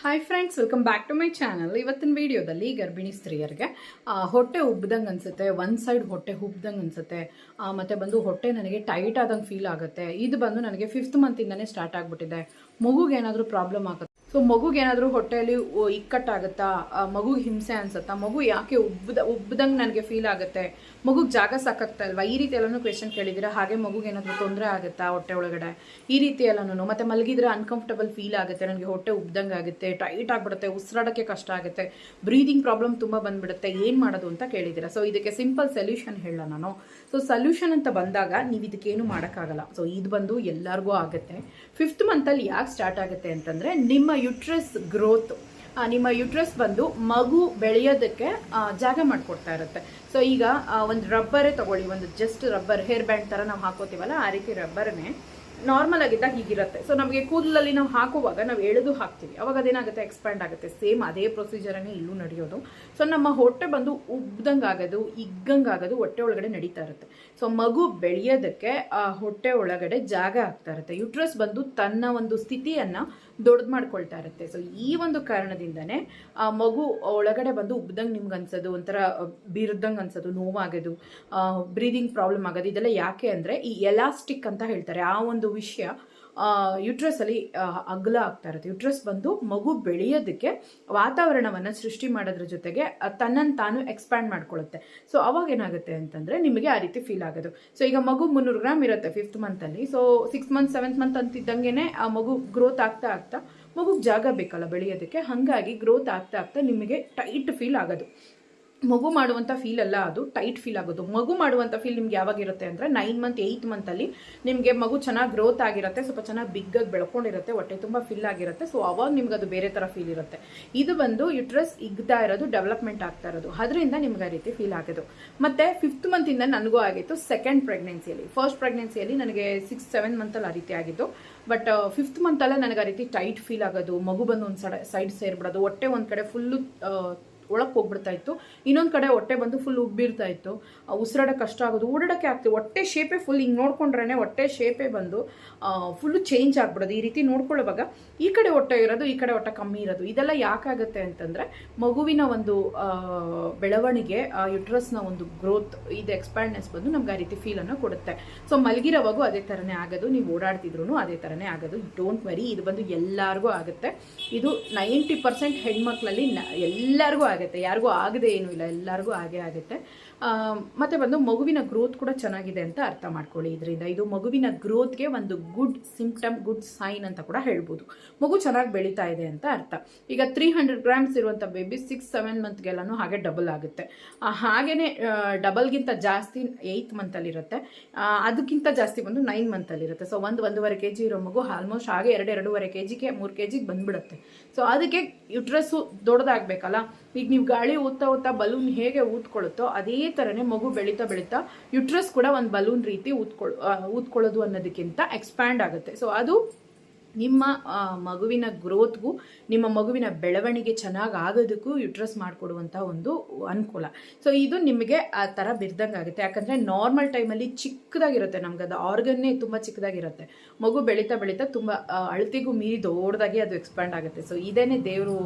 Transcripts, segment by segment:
Hi friends welcome back to my channel ಇವತ್ತಿನ ವಿಡಿಯೋದಲ್ಲಿ ಗರ್ಭಿಣಿ ಸ್ತ್ರೀಯರಿಗೆ ಹೊಟ್ಟೆ ಉಬ್ಬಿದಂಗೆ ಅನ್ಸುತ್ತೆ ಒನ್ ಸೈಡ್ ಹೊಟ್ಟೆ ಉಬ್ಬಿದಂಗೆ ಅನ್ಸುತ್ತೆ ಮತ್ತೆ ಬಂದು ಹೊಟ್ಟೆ ನನಗೆ ಟೈಟ್ ಆದಂಗೆ ಫೀಲ್ ಆಗುತ್ತೆ. ಇದು ಬಂದು ನನಗೆ ಫಿಫ್ತ್ ಮಂತಿಂದನೇ ಸ್ಟಾರ್ಟ್ ಆಗಿಬಿಟ್ಟಿದೆ. ಮಗುಗೆ ಏನಾದರೂ ಪ್ರಾಬ್ಲಮ್ ಆಗುತ್ತೆ? ಸೊ ಮಗುಗೇನಾದರೂ ಹೊಟ್ಟೆಯಲ್ಲಿ ಇಕ್ಕಟ್ಟಾಗುತ್ತಾ? ಮಗುಗೆ ಹಿಂಸೆ ಅನ್ಸುತ್ತಾ? ಮಗು ಯಾಕೆ ಉಬ್ಬದ ಉಬ್ಬದಂಗೆ ನನಗೆ ಫೀಲ್ ಆಗುತ್ತೆ? ಮಗುಗೆ ಜಾಗ ಸಾಕಾಗ್ತಾ ಇಲ್ವಾ? ಈ ರೀತಿ ಎಲ್ಲನೂ ಕ್ವೆಶನ್ ಕೇಳಿದ್ದೀರಾ? ಹಾಗೆ ಮಗುಗೆ ಏನಾದರೂ ತೊಂದರೆ ಆಗುತ್ತಾ ಹೊಟ್ಟೆ ಒಳಗಡೆ? ಈ ರೀತಿ ಎಲ್ಲನೂ ಮತ್ತೆ ಮಲಗಿದ್ರೆ ಅನ್ಕಂಫರ್ಟಬಲ್ ಫೀಲ್ ಆಗುತ್ತೆ, ನನಗೆ ಹೊಟ್ಟೆ ಉಬ್ದಂಗೆ ಆಗುತ್ತೆ ಟೈಟ್ ಆಗಿಬಿಡುತ್ತೆ ಉಸಿರಾಡೋಕ್ಕೆ ಕಷ್ಟ ಆಗುತ್ತೆ ಬ್ರೀದಿಂಗ್ ಪ್ರಾಬ್ಲಮ್ ತುಂಬ ಬಂದ್ಬಿಡುತ್ತೆ, ಏನು ಮಾಡೋದು ಅಂತ ಕೇಳಿದ್ದೀರಾ? ಸೊ ಇದಕ್ಕೆ ಸಿಂಪಲ್ ಸೊಲ್ಯೂಷನ್ ಹೇಳ ನಾನು. ಸೊ ಸೊಲ್ಯೂಷನ್ ಅಂತ ಬಂದಾಗ ನೀವು ಇದಕ್ಕೇನು ಮಾಡೋಕ್ಕಾಗಲ್ಲ. ಸೊ ಇದು ಬಂದು ಎಲ್ಲರಿಗೂ ಆಗುತ್ತೆ. ಫಿಫ್ತ್ ಮಂತಲ್ಲಿ ಯಾಕೆ ಸ್ಟಾರ್ಟ್ ಆಗುತ್ತೆ ಅಂತಂದರೆ, ನಿಮ್ಮ ಯುಟ್ರೆಸ್ ಗ್ರೋತ್ ನಿಮ್ಮ ಯುಟ್ರೆಸ್ ಬಂದು ಮಗು ಬೆಳೆಯೋದಕ್ಕೆ ಜಾಗ ಮಾಡಿಕೊಡ್ತಾ ಇರುತ್ತೆ. ಸೊ ಈಗ ಒಂದು ರಬ್ಬರೇ ತಗೊಳ್ಳಿ, ಒಂದು ಜಸ್ಟ್ ರಬ್ಬರ್ ಹೇರ್ ಬ್ಯಾಂಡ್ ಥರ ನಾವು ಹಾಕೋತೀವಲ್ಲ, ಆ ರೀತಿ ರಬ್ಬರ್ನೇ ನಾರ್ಮಲ್ ಆಗಿದ್ದಾಗ ಹೀಗಿರುತ್ತೆ. ಸೊ ನಮಗೆ ಕೂದಲಲ್ಲಿ ನಾವು ಹಾಕುವಾಗ ನಾವು ಎಳೆದು ಹಾಕ್ತೀವಿ. ಅವಾಗ ಅದೇನಾಗುತ್ತೆ? ಎಕ್ಸ್ಪ್ಯಾಂಡ್ ಆಗುತ್ತೆ. ಸೇಮ್ ಅದೇ ಪ್ರೊಸೀಜರನ್ನೇ ಇಲ್ಲೂ ನಡೆಯೋದು. ಸೊ ನಮ್ಮ ಹೊಟ್ಟೆ ಬಂದು ಉಬ್ದಂಗೆ ಆಗೋದು, ಇಗ್ಗಂಗೆ ಆಗೋದು, ಹೊಟ್ಟೆ ಒಳಗಡೆ ನಡೀತಾ ಇರುತ್ತೆ. ಸೊ ಮಗು ಬೆಳೆಯೋದಕ್ಕೆ, ಆ, ಹೊಟ್ಟೆ ಒಳಗಡೆ ಜಾಗ ಆಗ್ತಾ ಇರುತ್ತೆ. ಯುಟ್ರಸ್ ಬಂದು ತನ್ನ ಒಂದು ಸ್ಥಿತಿಯನ್ನು ದೊಡ್ಡದು ಮಾಡ್ಕೊಳ್ತಾ ಇರುತ್ತೆ. ಸೊ ಈ ಒಂದು ಕಾರಣದಿಂದನೇ, ಆ ಮಗು ಒಳಗಡೆ ಬಂದು ಉಬ್ದಂಗೆ ನಿಮ್ಗೆ ಅನ್ಸೋದು ಒಂಥರ ಬೀರದಂಗೆ ಅನ್ಸೋದು, ನೋವಾಗೋದು ಬ್ರೀದಿಂಗ್ ಪ್ರಾಬ್ಲಮ್ ಆಗೋದು, ಇದೆಲ್ಲ ಯಾಕೆ ಅಂದರೆ ಈ ಎಲಾಸ್ಟಿಕ್ ಅಂತ ಹೇಳ್ತಾರೆ. ಆ ಒಂದು ವಿಷಯ ಯುಟ್ರಸ್ ಅಲ್ಲಿ ಅಗ್ಲ ಆಗ್ತಾ ಇರುತ್ತೆ. ಯುಟ್ರಸ್ ಬಂದು ಮಗು ಬೆಳೆಯೋದಕ್ಕೆ ವಾತಾವರಣವನ್ನು ಸೃಷ್ಟಿ ಮಾಡೋದ್ರ ಜೊತೆಗೆ ತನ್ನನ್ನು ತಾನು ಎಕ್ಸ್ಪ್ಯಾಂಡ್ ಮಾಡ್ಕೊಳ್ಳುತ್ತೆ. ಸೊ ಅವಾಗ ಏನಾಗುತ್ತೆ ಅಂತಂದ್ರೆ ನಿಮಗೆ ಆ ರೀತಿ ಫೀಲ್ ಆಗೋದು. ಸೊ ಈಗ ಮಗು ಮುನ್ನೂರು ಗ್ರಾಮ್ ಇರುತ್ತೆ fifth ಮಂತಲ್ಲಿ so six month seventh month ಅಂತಿದ್ದಂಗೆನೆ ಆ ಮಗು ಗ್ರೋತ್ ಆಗ್ತಾ ಆಗ್ತಾ, ಮಗುಗೆ ಜಾಗ ಬೇಕಲ್ಲ ಬೆಳೆಯೋದಕ್ಕೆ. ಹಾಗಾಗಿ ಗ್ರೋತ್ ಆಗ್ತಾ ಆಗ್ತಾ ನಿಮಗೆ ಟೈಟ್ ಫೀಲ್ ಆಗೋದು. ಮಗು ಮಾಡುವಂಥ ಫೀಲ್ ಅಲ್ಲ ಅದು ಟೈಟ್ ಫೀಲ್ ಆಗೋದು. ಮಗು ಮಾಡುವಂಥ ಫೀಲ್ ನಿಮ್ಗೆ ಯಾವಾಗಿರುತ್ತೆ ಅಂದರೆ ನೈನ್ ಮಂತ್ ಏಯ್ತ್ ಮಂತಲ್ಲಿ ನಿಮಗೆ ಮಗು ಚೆನ್ನಾಗಿ ಗ್ರೋತ್ ಆಗಿರುತ್ತೆ, ಸ್ವಲ್ಪ ಚೆನ್ನಾಗಿ ಬಿಗ್ಗಾಗಿ ಬೆಳ್ಕೊಂಡಿರುತ್ತೆ, ಹೊಟ್ಟೆ ತುಂಬ ಫಿಲ್ ಆಗಿರುತ್ತೆ ಸೊ ಅವಾಗ ನಿಮ್ಗೆ ಅದು ಬೇರೆ ಥರ ಫೀಲ್ ಇರುತ್ತೆ. ಇದು ಬಂದು ಯುಟ್ರಸ್ ಇಗ್ತಾ ಇರೋದು ಡೆವಲಪ್ಮೆಂಟ್ ಆಗ್ತಾ ಇರೋದು. ಅದರಿಂದ ನಿಮ್ಗೆ ಆ ರೀತಿ ಫೀಲ್ ಆಗೋದು. ಮತ್ತು ಫಿಫ್ತ್ ಮಂತಿಂದ ನನಗೂ ಆಗಿತ್ತು ಸೆಕೆಂಡ್ ಪ್ರೆಗ್ನೆನ್ಸಿಯಲ್ಲಿ ಫಸ್ಟ್ ಪ್ರೆಗ್ನೆನ್ಸಿಯಲ್ಲಿ ನನಗೆ ಸಿಕ್ಸ್ ಸೆವೆನ್ ಮಂತಲ್ಲಿ ಆ ರೀತಿ ಆಗಿತ್ತು. ಬಟ್ ಫಿಫ್ತ್ ಮಂತಲ್ಲೇ ನನಗೆ ಆ ರೀತಿ ಟೈಟ್ ಫೀಲ್ ಆಗೋದು. ಮಗು ಬಂದು ಒಂದು ಸೈಡ್ ಸೇರ್ಬಿಡೋದು. ಹೊಟ್ಟೆ ಒಂದು ಕಡೆ ಫುಲ್ಲು ಒಳಗೆ ಹೋಗ್ಬಿಡ್ತಾ ಇತ್ತು. ಇನ್ನೊಂದು ಕಡೆ ಹೊಟ್ಟೆ ಬಂದು ಫುಲ್ ಉಬ್ಬಿರ್ತಾ ಇತ್ತು. ಉಸಿರಾಡೋಕೆ ಕಷ್ಟ ಆಗೋದು, ಓಡಾಡೋಕ್ಕೆ ಆಗ್ತಿತ್ತು. ಹೊಟ್ಟೆ ಶೇಪೇ ಫುಲ್ ಹಿಂಗೆ ನೋಡ್ಕೊಂಡ್ರೆ ಹೊಟ್ಟೆ ಶೇಪೇ ಬಂದು ಫುಲ್ಲು ಚೇಂಜ್ ಆಗ್ಬಿಡೋದು. ಈ ರೀತಿ ನೋಡ್ಕೊಳ್ಳುವಾಗ ಈ ಕಡೆ ಹೊಟ್ಟೆ ಇರೋದು, ಈ ಕಡೆ ಹೊಟ್ಟೆ ಕಮ್ಮಿ ಇರೋದು. ಇದೆಲ್ಲ ಯಾಕಾಗುತ್ತೆ ಅಂತಂದರೆ ಮಗುವಿನ ಒಂದು ಬೆಳವಣಿಗೆ ಯುಟ್ರಸ್ನ ಒಂದು ಗ್ರೋತ್ ಇದು ಎಕ್ಸ್ಪ್ಯಾಂಡ್ನೆಸ್ ಬಂದು ನಮ್ಗೆ ಆ ರೀತಿ ಫೀಲನ್ನು ಕೊಡುತ್ತೆ. ಸೊ ಮಲಗಿರೋವಾಗೂ ಅದೇ ಥರನೇ ಆಗೋದು. ನೀವು ಓಡಾಡ್ತಿದ್ರು ಅದೇ ಥರನೇ ಆಗೋದು. ಡೋಂಟ್ ವರಿ ಇದು ಬಂದು ಎಲ್ಲರಿಗೂ ಆಗುತ್ತೆ. ಇದು ನೈಂಟಿ ಪರ್ಸೆಂಟ್ ಹೆಣ್ಮಕ್ಳಲ್ಲಿ ಎಲ್ಲರಿಗೂ ಆಗುತ್ತೆ. ಯಾರಿಗೂ ಆಗದೆ ಏನು ಇಲ್ಲ ಎಲ್ಲರಿಗೂ ಹಾಗೆ ಆಗುತ್ತೆ. ಮತ್ತೆ ಬಂದು ಮಗುವಿನ ಗ್ರೋತ್ ಕೂಡ ಚೆನ್ನಾಗಿದೆ ಅಂತ ಅರ್ಥ ಮಾಡ್ಕೊಳ್ಳಿ. ಇದರಿಂದ ಇದು ಮಗುವಿನ ಗ್ರೋತ್ಗೆ ಒಂದು ಗುಡ್ ಸಿಂಪ್ಟಮ್ ಗುಡ್ ಸೈನ್ ಅಂತ ಕೂಡ ಹೇಳ್ಬೋದು. ಮಗು ಚೆನ್ನಾಗಿ ಬೆಳೀತಾ ಇದೆ ಅಂತ ಅರ್ಥ. ಈಗ ತ್ರೀ ಹಂಡ್ರೆಡ್ ಗ್ರಾಮ್ಸ್ ಇರುವಂಥ ಬೇಬಿ ಸಿಕ್ಸ್ ಸೆವೆನ್ ಮಂತ್ಗೆಲ್ಲನೂ ಹಾಗೆ ಡಬಲ್ ಆಗುತ್ತೆ. ಹಾಗೆಯೇ ಡಬಲ್ಗಿಂತ ಜಾಸ್ತಿ ಏಯ್ತ್ ಮಂತಲ್ಲಿರುತ್ತೆ ಅದಕ್ಕಿಂತ ಜಾಸ್ತಿ ಬಂದು ನೈನ್ ಮಂತಲ್ಲಿರುತ್ತೆ ಸೊ ಒಂದು, ಒಂದೂವರೆ ಕೆ ಜಿ ಇರೋ ಮಗು ಆಲ್ಮೋಸ್ಟ್ ಹಾಗೆ ಎರಡು, ಎರಡೂವರೆ ಕೆ ಜಿಗೆ ಮೂರು ಕೆ ಜಿಗೆ ಬಂದ್ಬಿಡುತ್ತೆ. ಸೊ ಅದಕ್ಕೆ ಯುಟ್ರಸ್ಸು ದೊಡ್ಡದಾಗಬೇಕಲ್ಲ? ಈಗ ನೀವು ಗಾಳಿ ಊದ್ತಾ ಊದ್ತಾ ಬಲೂನ್ ಹೇಗೆ ಊದ್ಕೊಳ್ಳುತ್ತೋ, ಅದೇ ಥರನೇ ಮಗು ಬೆಳೀತಾ ಬೆಳೀತಾ ಯುಟ್ರಸ್ ಕೂಡ ಒಂದು ಬಲೂನ್ ರೀತಿ ಊದ್ಕೊಳ್ ಊದ್ಕೊಳ್ಳೋದು ಅನ್ನೋದಕ್ಕಿಂತ ಎಕ್ಸ್ಪ್ಯಾಂಡ್ ಆಗುತ್ತೆ. ಸೊ ಅದು ನಿಮ್ಮ ಮಗುವಿನ ಗ್ರೋತ್ಗೂ ನಿಮ್ಮ ಮಗುವಿನ ಬೆಳವಣಿಗೆ ಚೆನ್ನಾಗಿ ಆಗೋದಕ್ಕೂ ಯುಟ್ರಸ್ ಮಾಡಿಕೊಡುವಂಥ ಒಂದು ಅನುಕೂಲ. ಸೊ ಇದು ನಿಮಗೆ ಆ ಥರ ಬಿರ್ದಂಗೆ ಆಗುತ್ತೆ. ಯಾಕಂದರೆ ನಾರ್ಮಲ್ ಟೈಮಲ್ಲಿ ಚಿಕ್ಕದಾಗಿರುತ್ತೆ ನಮ್ಗೆ ಅದು ಆರ್ಗನ್ನೇ ತುಂಬ ಚಿಕ್ಕದಾಗಿರುತ್ತೆ. ಮಗು ಬೆಳೀತಾ ಬೆಳೀತಾ ತುಂಬ ಅಳತಿಗೂ ಮೀರಿ ದೊಡ್ಡದಾಗಿ ಅದು ಎಕ್ಸ್ಪ್ಯಾಂಡ್ ಆಗುತ್ತೆ. ಸೊ ಇದೇನೇ ದೇವರು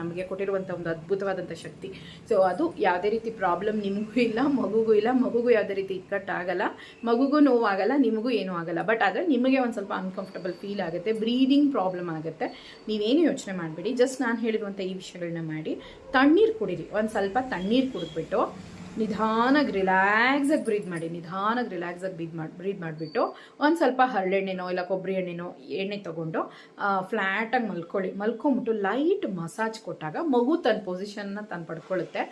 ನಮಗೆ ಕೊಟ್ಟಿರುವಂಥ ಒಂದು ಅದ್ಭುತವಾದಂಥ ಶಕ್ತಿ. ಸೊ ಅದು ಯಾವುದೇ ರೀತಿ ಪ್ರಾಬ್ಲಮ್ ನಿಮಗೂ ಇಲ್ಲ, ಮಗುಗೂ ಇಲ್ಲ, ಮಗುಗೂ ಯಾವುದೇ ರೀತಿ ಇಕ್ಕಟ್ಟಾಗಲ್ಲ, ಮಗುಗೂ ನೋವಾಗಲ್ಲ, ನಿಮಗೂ ಏನೂ ಆಗಲ್ಲ. ಬಟ್ ಆದರೆ ನಿಮಗೆ ಒಂದು ಸ್ವಲ್ಪ ಅನ್ಕಂಫರ್ಟಬಲ್ ಫೀಲ್ ಆಗುತ್ತೆ. ಬ್ರೀದಿಂಗ್ ಪ್ರಾಬ್ಲಮ್ ಆಗುತ್ತೆ. ನೀವೇನು ಯೋಚನೆ ಮಾಡಬೇಡಿ. ಜಸ್ಟ್ ನಾನು ಹೇಳಿರುವಂಥ ಈ ವಿಷಯಗಳನ್ನ ಮಾಡಿ. ತಣ್ಣೀರು ಕುಡೀರಿ. ಒಂದು ಸ್ವಲ್ಪ ತಣ್ಣೀರು ಕುಡಿದ್ಬಿಟ್ಟು ನಿಧಾನಾಗಿ ರಿಲ್ಯಾಕ್ಸಾಗಿ ಬ್ರೀದ್ ಮಾಡಿ, ನಿಧಾನಾಗಿ ರಿಲ್ಯಾಕ್ಸಾಗಿ ಬ್ರೀದ್ ಮಾಡಿ ಬ್ರೀದ್ ಮಾಡಿಬಿಟ್ಟು ಒಂದು ಸ್ವಲ್ಪ ಹರಳೆಣ್ಣೆನೋ ಇಲ್ಲ ಕೊಬ್ಬರಿ ಎಣ್ಣೆನೋ, ಎಣ್ಣೆ ತೊಗೊಂಡು ಫ್ಲ್ಯಾಟಾಗಿ ಮಲ್ಕೊಳ್ಳಿ. ಮಲ್ಕೊಂಬಿಟ್ಟು ಲೈಟ್ ಮಸಾಜ್ ಕೊಟ್ಟಾಗ ಮಗು ತನ್ನ ಪೊಸಿಷನ್ನ ತಾನು ಪಡ್ಕೊಳ್ಳುತ್ತೆ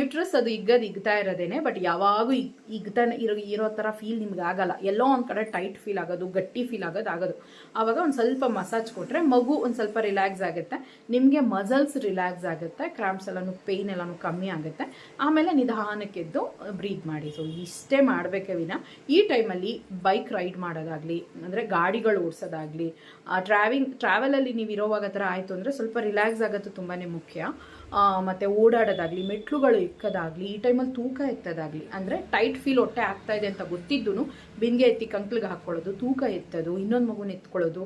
ಯುಟ್ರಸ್ ಅದು ಇಗ್ಗದು ಇಗ್ತಾ ಇರೋದೇನೆ ಬಟ್ ಯಾವಾಗೂ ಇಗ್ ಇಗ್ತಾನೆ ಇರೋ ಇರೋ ಥರ ಫೀಲ್ ನಿಮ್ಗೆ ಆಗಲ್ಲ. ಎಲ್ಲೋ ಒಂದು ಕಡೆ ಟೈಟ್ ಫೀಲ್ ಆಗೋದು, ಗಟ್ಟಿ ಫೀಲ್ ಆಗೋದು ಆಗೋದು. ಆವಾಗ ಒಂದು ಸ್ವಲ್ಪ ಮಸಾಜ್ ಕೊಟ್ಟರೆ ಮಗು ಒಂದು ಸ್ವಲ್ಪ ರಿಲ್ಯಾಕ್ಸ್ ಆಗುತ್ತೆ. ನಿಮಗೆ ಮಸಲ್ಸ್ ರಿಲ್ಯಾಕ್ಸ್ ಆಗುತ್ತೆ ಕ್ರಾಂಪ್ಸ್ ಎಲ್ಲನೂ ಪೇಯ್ನ್ ಎಲ್ಲನೂ ಕಮ್ಮಿ ಆಗುತ್ತೆ. ಆಮೇಲೆ ನಿಧಾನ ನಿಧಾನಕ್ಕೆದ್ದು ಬ್ರೀತ್ ಮಾಡಿ. ಸೊ ಇಷ್ಟೇ ಮಾಡಬೇಕೇ ವಿನ, ಈ ಟೈಮಲ್ಲಿ ಬೈಕ್ ರೈಡ್ ಮಾಡೋದಾಗಲಿ, ಅಂದರೆ ಗಾಡಿಗಳು ಓಡಿಸೋದಾಗಲಿ ಟ್ರಾವಿಂಗ್ ಟ್ರಾವೆಲಲ್ಲಿ ನೀವು ಇರೋವಾಗ ಥರ ಆಯಿತು ಅಂದರೆ ಸ್ವಲ್ಪ ರಿಲ್ಯಾಕ್ಸ್ ಆಗೋದು ತುಂಬಾ ಮುಖ್ಯ. ಮತ್ತೆ ಓಡಾಡೋದಾಗಲಿ, ಮೆಟ್ಲುಗಳು ಇಕ್ಕೋದಾಗಲಿ, ಈ ಟೈಮಲ್ಲಿ ತೂಕ ಎತ್ತೋದಾಗಲಿ, ಅಂದರೆ ಟೈಟ್ ಫೀಲ್ ಹೊಟ್ಟೆ ಆಗ್ತಾ ಇದೆ ಅಂತ ಗೊತ್ತಿದ್ದು ಬಿಂದಿಗೆ ಎತ್ತಿ ಕಂಕ್ಳಿಗೆ ಹಾಕ್ಕೊಳ್ಳೋದು, ತೂಕ ಎತ್ತೋದು, ಇನ್ನೊಂದು ಮಗುನ ಎತ್ಕೊಳ್ಳೋದು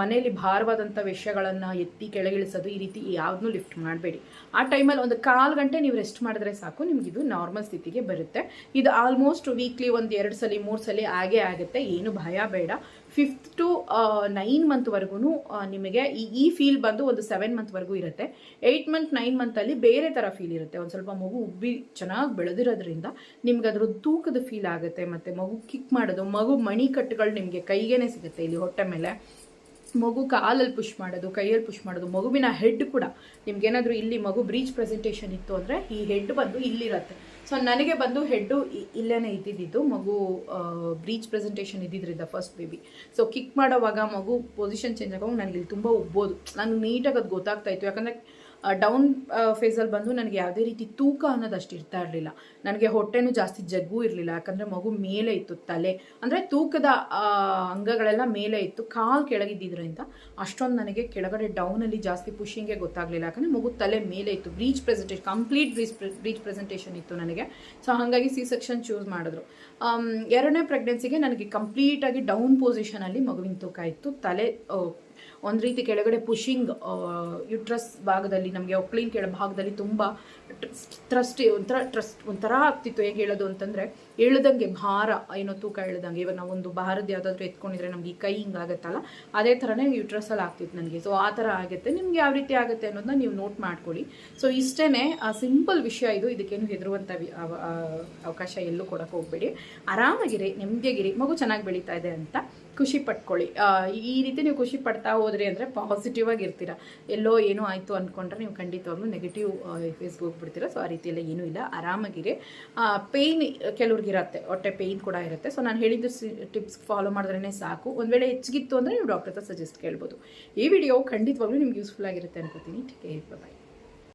ಮನೆಯಲ್ಲಿ ಭಾರವಾದಂಥ ವಿಷಯಗಳನ್ನು ಎತ್ತಿ ಕೆಳಗಿಳಿಸೋದು, ಈ ರೀತಿ ಯಾವುದನ್ನೂ ಲಿಫ್ಟ್ ಮಾಡಬೇಡಿ. ಆ ಟೈಮಲ್ಲಿ ಒಂದು ಕಾಲು ಗಂಟೆ ನೀವು ರೆಸ್ಟ್ ಮಾಡಿದ್ರೆ ಸಾಕು ನಿಮಗಿದು ನಾರ್ಮಲ್ ಸ್ಥಿತಿಗೆ ಬರುತ್ತೆ. ಇದು ಆಲ್ಮೋಸ್ಟ್ ವೀಕ್ಲಿ ಒಂದು ಎರಡು ಸಲ, ಮೂರು ಸಲ ಆಗೇ ಆಗುತ್ತೆ, ಏನು ಭಯ ಬೇಡ. ಫಿಫ್ತ್ ಟು ನೈನ್ ಮಂತ್ವರೆಗೂ ನಿಮಗೆ ಈ ಈ ಫೀಲ್ ಬಂದು ಒಂದು ಸೆವೆನ್ ಮಂತ್ವರೆಗೂ ಇರುತ್ತೆ. ಏಯ್ಟ್ ಮಂತ್ ನೈನ್ ಮಂತಲ್ಲಿ ಬೇರೆ ಥರ ಫೀಲ್ ಇರುತ್ತೆ. ಒಂದು ಸ್ವಲ್ಪ ಮಗು ಉಬ್ಬಿ ಚೆನ್ನಾಗಿ ಬೆಳೆದಿರೋದ್ರಿಂದ ನಿಮ್ಗೆ ಅದ್ರ ತೂಕದ ಫೀಲ್ ಆಗುತ್ತೆ. ಮತ್ತು ಮಗು ಕಿಕ್ ಮಾಡೋದು, ಮಗು ಮಣಿಕಟ್ಟುಗಳು ನಿಮಗೆ ಕೈಗೇನೆ ಸಿಗುತ್ತೆ. ಇಲ್ಲಿ ಹೊಟ್ಟೆ ಮೇಲೆ ಮಗು ಕಾಲಲ್ಲಿ ಪುಷ್ ಮಾಡೋದು, ಕೈಯಲ್ಲಿ ಪುಷ್ ಮಾಡೋದು, ಮಗುವಿನ ಹೆಡ್ ಕೂಡ. ನಿಮ್ಗೇನಾದರೂ ಇಲ್ಲಿ ಮಗು ಬ್ರೀಚ್ ಪ್ರೆಸೆಂಟೇಷನ್ ಇತ್ತು ಅಂದರೆ ಈ ಹೆಡ್ ಬಂದು ಇಲ್ಲಿರುತ್ತೆ. ಸೊ ನನಗೆ ಬಂದು ಹೆಡ್ಡು ಇಲ್ಲೇ ಇದ್ದಿದ್ದು. ಮಗು ಬ್ರೀಚ್ ಪ್ರೆಸೆಂಟೇಷನ್ ಇದ್ದಿದ್ರಿಂದ ಫಸ್ಟ್ ಬೇಬಿ ಸೊ ಕಿಕ್ ಮಾಡೋವಾಗ ಮಗು ಪೊಸಿಷನ್ ಚೇಂಜ್ ಆಗೋವಾಗ ನನಗೆ ಇಲ್ಲಿ ತುಂಬ ಒಬ್ಬೋದು. ನನಗೆ ನೀಟಾಗಿ ಅದು ಗೊತ್ತಾಗ್ತಾಯಿತ್ತು ಯಾಕಂದರೆ ಡೌನ್ ಫೇಸಲ್ಲಿ ಬಂದು ನನಗೆ ಯಾವುದೇ ರೀತಿ ತೂಕ ಅನ್ನೋದು ಅಷ್ಟು ಇರ್ತಾ ಇರಲಿಲ್ಲ. ನನಗೆ ಹೊಟ್ಟೆನೂ ಜಾಸ್ತಿ ಜಗ್ಗೂ ಇರಲಿಲ್ಲ. ಯಾಕಂದರೆ ಮಗು ಮೇಲೆ ಇತ್ತು ತಲೆ. ಅಂದರೆ ತೂಕದ ಅಂಗಗಳೆಲ್ಲ ಮೇಲೆ ಇತ್ತು. ಕಾಲು ಕೆಳಗಿದ್ದಿದ್ರಿಂದ ಅಷ್ಟೊಂದು ನನಗೆ ಕೆಳಗಡೆ ಡೌನಲ್ಲಿ ಜಾಸ್ತಿ ಪುಷಿಂಗೆ ಗೊತ್ತಾಗಲಿಲ್ಲ. ಯಾಕಂದರೆ ಮಗು ತಲೆ ಮೇಲೆ ಇತ್ತು. Breech presentation complete breech breech presentation ಇತ್ತು ನನಗೆ. ಸೊ ಹಾಗಾಗಿ ಸಿ ಸೆಕ್ಷನ್ ಚೂಸ್ ಮಾಡಿದ್ರು ಎರಡನೇ ಪ್ರೆಗ್ನೆನ್ಸಿಗೆ ನನಗೆ ಕಂಪ್ಲೀಟಾಗಿ ಡೌನ್ ಪೊಸಿಷನಲ್ಲಿ ಮಗುವಿನ ತೂಕ ಇತ್ತು. ತಲೆ ಒಂದು ರೀತಿ ಕೆಳಗಡೆ ಪುಷಿಂಗ್ ಯುಟ್ರಸ್ ಭಾಗದಲ್ಲಿ, ನಮಗೆ ಒಕ್ಲಿನ್ ಕೆಳ ಭಾಗದಲ್ಲಿ ತುಂಬ ಟ್ರಸ್ಟ್ ಒಂಥರ ಟ್ರಸ್ಟ್ ಒಂಥರ ಆಗ್ತಿತ್ತು. ಹೇಗೆ ಹೇಳೋದು ಅಂತಂದರೆ ಎಳ್ದಂಗೆ ಭಾರ, ಏನೋ ತೂಕ ಎಳ್ದಂಗೆ. ಇವಾಗ ಒಂದು ಭಾರದ ಯಾವುದಾದ್ರೂ ಎತ್ಕೊಂಡಿದ್ರೆ ನಮ್ಗೆ ಈ ಕೈ ಹಿಂಗಾಗತ್ತಲ್ಲ, ಅದೇ ಥರನೇ ಯುಟ್ರಸಲ್ಲಿ ಆಗ್ತಿತ್ತು ನನಗೆ. ಸೊ ಆ ಥರ ಆಗುತ್ತೆ. ನಿಮ್ಗೆ ಯಾವ ರೀತಿ ಆಗುತ್ತೆ ಅನ್ನೋದನ್ನ ನೀವು ನೋಟ್ ಮಾಡ್ಕೊಳ್ಳಿ. ಸೊ ಇಷ್ಟೇ ಸಿಂಪಲ್ ವಿಷಯ ಇದು. ಇದಕ್ಕೇನು ಹೆದರುವಂಥ ಅವಕಾಶ ಎಲ್ಲೂ ಕೊಡೋಕೆ ಹೋಗಬೇಡಿ. ಆರಾಮಾಗಿರಿ, ನೆಮ್ಮದಿಯಾಗಿರಿ. ಮಗು ಚೆನ್ನಾಗಿ ಬೆಳೀತಾ ಇದೆ ಅಂತ ಖುಷಿ ಪಟ್ಕೊಳ್ಳಿ. ಈ ರೀತಿ ನೀವು ಖುಷಿ ಪಡ್ತಾ ಹೋದ್ರಿ ಅಂದರೆ ಪಾಸಿಟಿವ್ ಆಗಿರ್ತೀರ ಎಲ್ಲೋ ಏನೋ ಆಯಿತು ಅಂದ್ಕೊಂಡ್ರೆ ನೀವು ಖಂಡಿತವಾಗ್ಲೂ ನೆಗೆಟಿವ್ ಫೇಸ್ಗೆ ಹೋಗ್ಬಿಡ್ತೀರ ಸೊ ಆ ರೀತಿಯೆಲ್ಲ ಏನೂ ಇಲ್ಲ. ಆರಾಮಾಗಿರಿ. ಪೇಯ್ನ್ ಕೆಲವ್ರಿಗಿರತ್ತೆ ಹೊಟ್ಟೆ ಪೇಯ್ನ್ ಕೂಡ ಇರುತ್ತೆ. ಸೊ ನಾನು ಹೇಳಿದ್ದು ಟಿಪ್ಸ್ ಫಾಲೋ ಮಾಡಿದ್ರೇ ಸಾಕು. ಒಂದು ವೇಳೆ ಹೆಚ್ಚಿಗಿತ್ತು ಅಂದರೆ ನೀವು ಡಾಕ್ಟರ್ ಹತ್ರ ಸಜೆಸ್ಟ್ ಕೇಳ್ಬೋದು. ಈ ವಿಡಿಯೋ ಖಂಡಿತವಾಗ್ಲೂ ನಿಮ್ಗೆ ಯೂಸ್ಫುಲ್ ಆಗಿರುತ್ತೆ ಅನ್ಕೋತೀನಿ. ಟೇಕ್ ಬಾಯ್